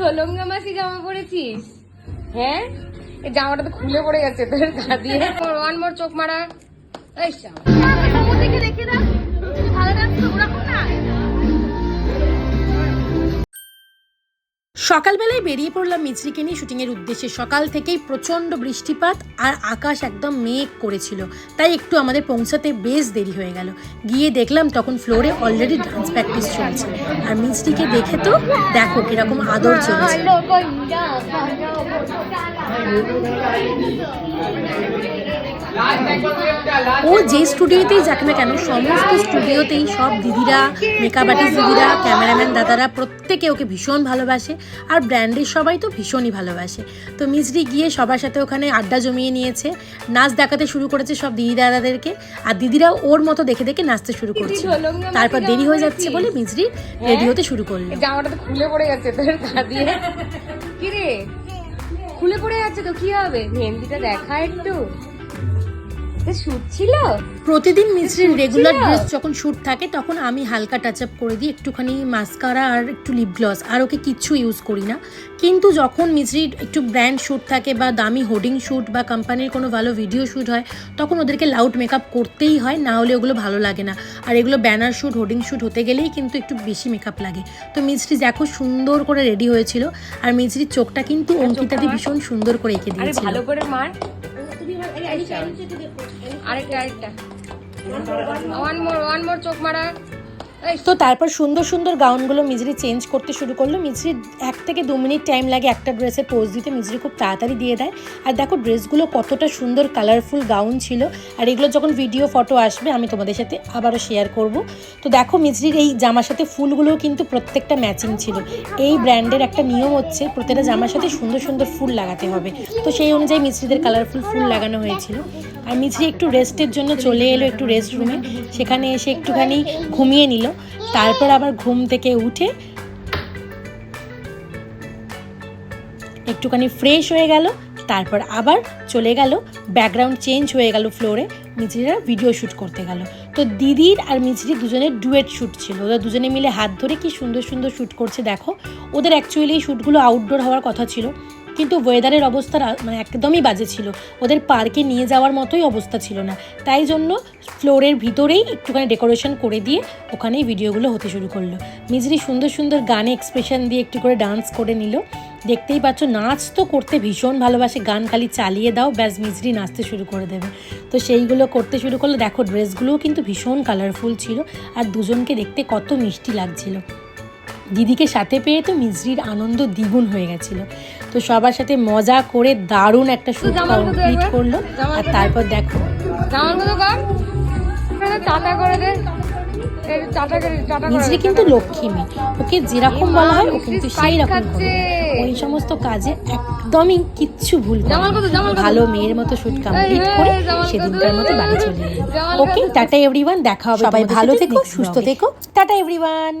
ঢোলঙ্গা মাসি জামা পরেছিস? হ্যাঁ? এই জামাটা তো খুলে পড়ে গেছে, তোর গা ওয়ান মোর চোখ মারা। এই শালা। সকালবেলায় বেরিয়ে পড়লাম মিছরিকে নিয়ে শুটিংয়ের উদ্দেশ্যে সকাল থেকেই প্রচণ্ড বৃষ্টিপাত আর আকাশ একদম মেঘ করেছিল তাই একটু আমাদের পৌঁছাতে বেশ দেরি হয়ে গেল গিয়ে দেখলাম তখন ফ্লোরে অলরেডি ডান্স প্র্যাকটিস চলছে আর মিছরিকে দেখে তো দেখো কীরকম আদর চলছে ও যে স্টুডিওতেই যাক না কেন সমস্ত স্টুডিওতেই সব দিদিরা মেকআপ আর্টিস্ট দিদিরা ক্যামেরাম্যান দাদারা প্রত্যেকে ওকে ভীষণ ভালোবাসে আর ব্র্যান্ডের সবাই তো ভীষণই ভালোবাসে। তো মিজরি গিয়ে সবার সাথে ওখানে আড্ডা জমিয়ে নিয়েছে নাচ দেখাতে শুরু করেছে সব দিদি দাদাদেরকে আর দিদিরা ওর মতো দেখে দেখে নাচতে শুরু করছে। তারপর দেরি হয়ে যাচ্ছে বলে মিজরি রেডি হতে শুরু করল। জামাটা তো খুলে পড়ে গেছে তোর দিয়ে। খুলে পড়ে যাচ্ছে তো কি হবে? মেহেন্দিটা দেখা একটু। শুট ছিল? প্রতিদিন মিশ্রির রেগুলার? ড্রেস যখন শ্যুট থাকে তখন আমি হালকা টাচ আপ করে দিই একটুখানি মাস্কারা আর একটু লিপ গ্লস আর ওকে কিচ্ছু ইউজ করি না। কিন্তু যখন মিশ্রির একটু ব্র্যান্ড শ্যুট থাকে বা দামি হোর্ডিং শ্যুট বা কোম্পানির কোনো ভালো ভিডিও শ্যুট হয় তখন ওদেরকে লাউড মেকআপ করতেই হয় না হলে ওগুলো ভালো লাগে না। আর এগুলো ব্যানার শ্যুট হোর্ডিং শ্যুট হতে গেলেই কিন্তু একটু বেশি মেকআপ লাগে। তো মিশ্রি দেখো সুন্দর করে রেডি হয়েছিল আর মিশ্রির চোখটা কিন্তু অঙ্কিতাদি ভীষণ সুন্দর করে এঁকে দিয়েছিল। ভালো করে মার। আরেকটা আরেকটা। ওয়ান মোর ওয়ান মোর চোখ মারা। তো তারপর সুন্দর সুন্দর গাউনগুলো মিজরি চেঞ্জ করতে শুরু করল। মিজরি এক থেকে দু মিনিট টাইম লাগে একটা ড্রেসের পোজ দিতে। মিজরি খুব তাড়াতাড়ি দিয়ে দেয়। আর দেখো ড্রেসগুলো কতটা সুন্দর কালারফুল গাউন ছিল। আর এগুলো যখন ভিডিও ফটো আসবে, আমি তোমাদের সাথে আবারও শেয়ার করব। তো দেখো মিজরির এই জামার সাথে ফুলগুলোও কিন্তু প্রত্যেকটা ম্যাচিং ছিল। এই ব্র্যান্ডের একটা নিয়ম হচ্ছে, প্রত্যেকটা জামার সাথে সুন্দর সুন্দর ফুল লাগাতে হবে। তো সেই অনুযায়ী মিস্ত্রিদের কালারফুল ফুল লাগানো হয়েছিল। আর মিছরি একটু রেস্টের জন্য চলে এলো একটু রেস্ট রুমে সেখানে এসে একটুখানি ঘুমিয়ে নিল। তারপর আবার ঘুম থেকে উঠে একটুখানি ফ্রেশ হয়ে গেল, তারপর আবার চলে গেল ব্যাকগ্রাউন্ড চেঞ্জ হয়ে গেল ফ্লোরে মিছরিরা ভিডিও শ্যুট করতে গেল। তো দিদির আর মিছরি দুজনের ডুয়েট শ্যুট ছিল, ওরা দুজনে মিলে হাত ধরে কি সুন্দর সুন্দর শ্যুট করছে দেখো। ওদের অ্যাকচুয়ালি শ্যুটগুলো আউটডোর হওয়ার কথা ছিল। কিন্তু ওয়েদারের অবস্থা মানে একদমই বাজে ছিল। ওদের পার্কে নিয়ে যাওয়ার মতোই অবস্থা ছিল না। তাই জন্য ফ্লোরের ভিতরেই একটুখানি ডেকোরেশন করে দিয়ে ওখানেই ভিডিওগুলো হতে শুরু করল। মিজরি সুন্দর সুন্দর গানে এক্সপ্রেশন দিয়ে একটু করে ডান্স করে নিল। দেখতেই পাচ্ছ, নাচ তো করতে ভীষণ ভালোবাসে। গান খালি চালিয়ে দাও, ব্যাস মিজরি নাচতে শুরু করে দেবে। তো সেইগুলো করতে শুরু করল। দেখো ড্রেসগুলোও কিন্তু ভীষণ কালারফুল ছিল। আর দুজনকে দেখতে কত মিষ্টি লাগছিল। দিদিকে সাথে পেয়ে তো মিজরির আনন্দ দ্বিগুণ হয়ে গেছিল। তো সবার সাথে মজা করে দারুণ একটা শুট কমপ্লিট করল। আর তারপর দেখো। কর। দে। মিজরি কিন্তু লক্ষ্মী। মেয়ে ওকে যেরকম বলা হয় ও কিন্তু সেই রকম করে। ওই সমস্ত কাজে একদমই কিচ্ছু ভুল? ভালো মেয়ের মতো শুট কমপ্লিট করে? সেদিনকার মতো বাড়ি চলে ওকে টাটা এভরিওয়ান দেখা হবে সবাই ভালো থেকো সুস্থ থেকো। Tata everyone